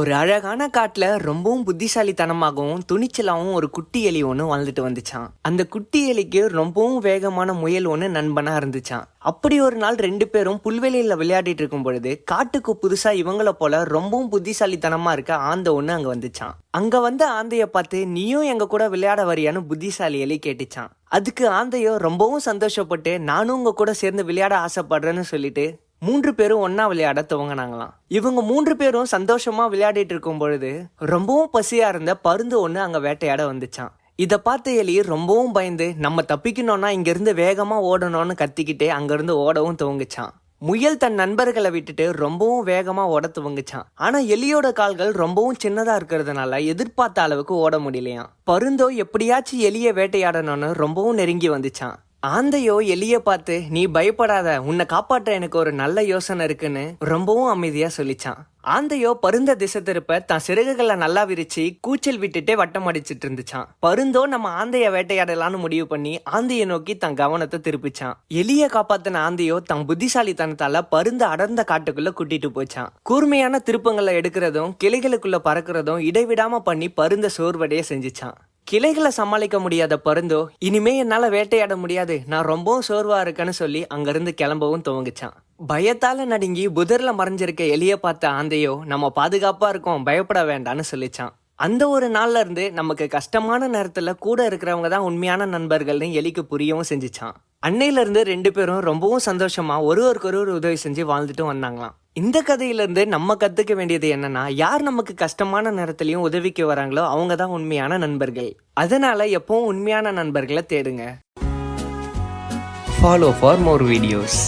ஒரு அழகான காட்டில் ரொம்பவும் புத்திசாலித்தனமாகவும் துணிச்சலாகவும் ஒரு குட்டி எலி ஒன்று வாழ்ந்துட்டு வந்துச்சான் அந்த குட்டி எலிக்கு ரொம்பவும் வேகமான முயல் ஒன்று நண்பனாக இருந்துச்சான் அப்படி ஒரு நாள் ரெண்டு பேரும் புல்வெளியில் விளையாடிட்டு இருக்கும் பொழுது காட்டுக்கு புதுசாக இவங்கள போல ரொம்பவும் புத்திசாலித்தனமாக இருக்க ஆந்த ஒன்று அங்கே வந்துச்சான் அங்கே வந்த ஆந்தையை பார்த்து நீயும் எங்கள் கூட விளையாட வரியான்னு புத்திசாலி எலி கேட்டுச்சான் அதுக்கு ஆந்தையோ ரொம்பவும் சந்தோஷப்பட்டு நானும் உங்கள் கூட சேர்ந்து விளையாட ஆசைப்படுறேன்னு சொல்லிட்டு மூன்று பேரும் ஒன்றா விளையாட துவங்கினாங்களாம் இவங்க மூன்று பேரும் சந்தோஷமா விளையாடிட்டு இருக்கும் பொழுது ரொம்பவும் பசியா இருந்த பருந்து ஒன்று அங்க வேட்டையாட வந்துச்சான் இதை பார்த்த எலி ரொம்பவும் பயந்து நம்ம தப்பிக்கணும்னா இங்க இருந்து வேகமா ஓடணும்னு கத்திக்கிட்டே அங்கேருந்து ஓடவும் துவங்குச்சான் முயல் தன் நண்பர்களை விட்டுட்டு ரொம்பவும் வேகமா ஓட துவங்குச்சான் ஆனா எலியோட கால்கள் ரொம்பவும் சின்னதா இருக்கிறதுனால எதிர்பார்த்த அளவுக்கு ஓட முடியலையாம். பருந்தோ எப்படியாச்சும் எலிய வேட்டையாடணும்னு ரொம்பவும் நெருங்கி வந்துச்சான் ஆந்தையோ எலிய பார்த்து நீ பயப்படாத உன்னை காப்பாற்ற எனக்கு ஒரு நல்ல யோசனை இருக்குன்னு ரொம்பவும் அமைதியா சொல்லிச்சான். ஆந்தையோ பருந்த திசை திருப்ப தன் சிறகுகளை நல்லா விரிச்சு கூச்சல் விட்டுட்டே வட்டம் அடிச்சிட்டு இருந்துச்சான். பருந்தோ நம்ம ஆந்தைய வேட்டையாடலாம்னு முடிவு பண்ணி ஆந்தையை நோக்கி தன் கவனத்தை திருப்பிச்சான். எலிய காப்பாத்தின ஆந்தையோ தன் புத்திசாலித்தனத்தால பருந்த அடர்ந்த காட்டுக்குள்ள கூட்டிட்டு போச்சான். கூர்மையான திருப்பங்களை எடுக்கிறதும் கிளைகளுக்குள்ள பறக்கிறதும் இடைவிடாம பண்ணி பருந்த சோர்வடைய செஞ்சுச்சான். கிளைகளை சமாளிக்க முடியாத பருந்தோ இனிமே என்னால் வேட்டையாட முடியாது. நான் ரொம்பவும் சோர்வாக இருக்கேன்னு சொல்லி அங்கேருந்து கிளம்பவும் துவங்குச்சான். பயத்தால நடுங்கி புதர்ல மறைஞ்சிருக்க எலியை பார்த்த ஆந்தையோ நம்ம பாதுகாப்பா இருக்கோம் பயப்பட வேண்டாம்னு சொல்லிச்சான். அந்த ஒரு நாள்ல இருந்து நமக்கு கஷ்டமான நேரத்துல கூட இருக்கிறவங்க தான் உண்மையான நண்பர்கள்னு எலிக்கு புரியவும் செஞ்சிச்சான். அன்னையில இருந்து ரெண்டு பேரும் ரொம்பவும் சந்தோஷமா ஒருவருக்கு ஒருவர் உதவி செஞ்சு வாழ்ந்துட்டு வந்தாங்களாம். இந்த கதையிலேருந்து நம்ம கற்றுக்க வேண்டியது என்னன்னா யார் நமக்கு கஷ்டமான நேரத்துலையும் உதவிக்கு வராங்களோ அவங்க தான் உண்மையான நண்பர்கள். அதனால எப்பவும் உண்மையான நண்பர்களை தேடுங்க. Follow for more videos